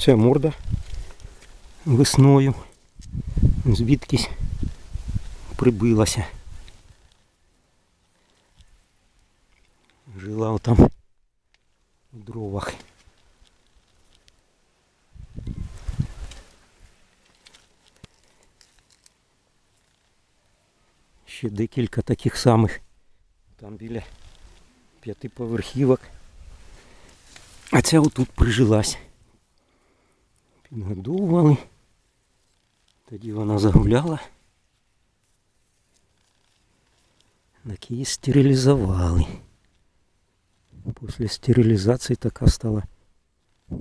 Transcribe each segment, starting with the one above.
Це морда весною. Звідкись прибилася. Жила отам у дровах. Ще декілька таких самих. Там біля п'ятиповерхівок. А ця отут прижилась. Підгодовували. Тоді вона загуляла. Так її стерилізували. Після стерилізації така стала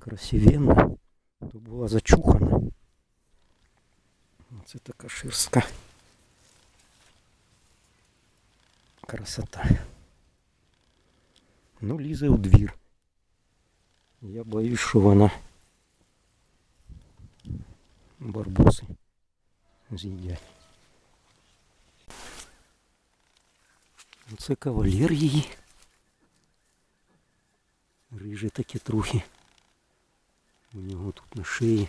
красивенна. То була зачухана. Оце така шерстка. Красота. Ну, лізе у двір. Я боюсь, що вона барбоси з'їдять. Це кавалер її. Риже таке трохи. У нього тут на шиї.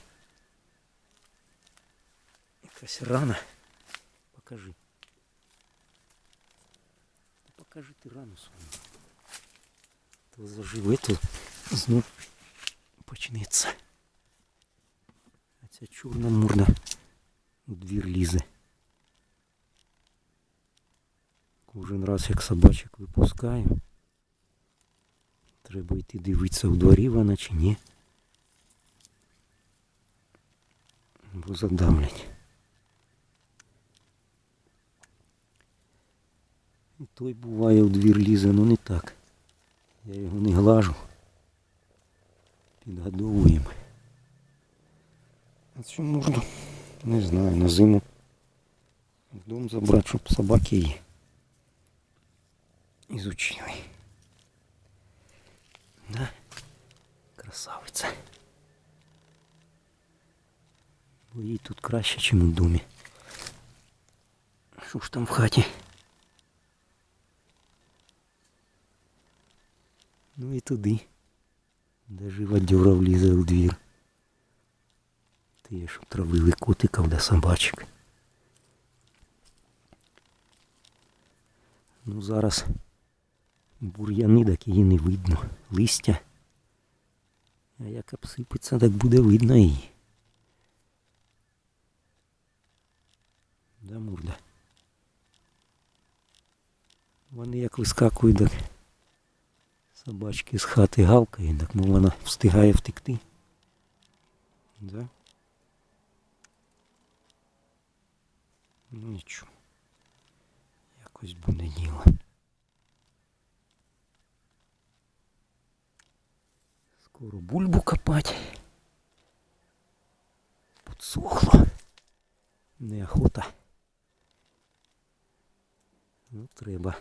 Якась рана. Покажи. Покажи ти рану свою. То заживе, то знов почнеться. Ця чорна мурна у двір лізе. Кожен раз як собачок випускаю. Треба йти дивитися у дворі вона чи ні. Бо задавлять. І той буває у двір лізе, ну не так. Я його не глажу. Підгодовуємо. А цю можна, не знаю, на зиму в дом забрати, щоб собаки її ізучили. Да? Красавиця. Бо їй тут краще, ніж у домі. Що ж там в хаті? Ну і туди. Де живодьора влізе у двір. Ти що травили котиків да собачок. Ну зараз бур'яни, так її не видно. Листя. А як обсипеться, так буде видно її. Да, мурда. Вони як вискакують, так собачки з хати гавкають, так мов вона встигає втекти. Да? Нічого. Якось буде діло. Скоро бульбу копать. Подсохло. Неохота. Ну, треба.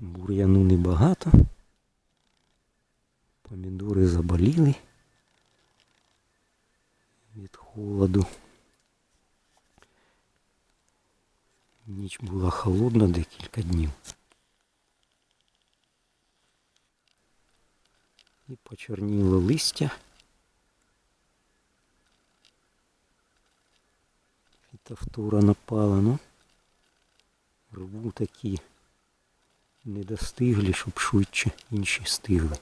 Бур'яну небагато. Помідори заболіли від холоду. Ніч була холодна декілька днів. І почорніло листя. Фітофтора напала, ну рву такі не достигли, щоб швидше інші стигли.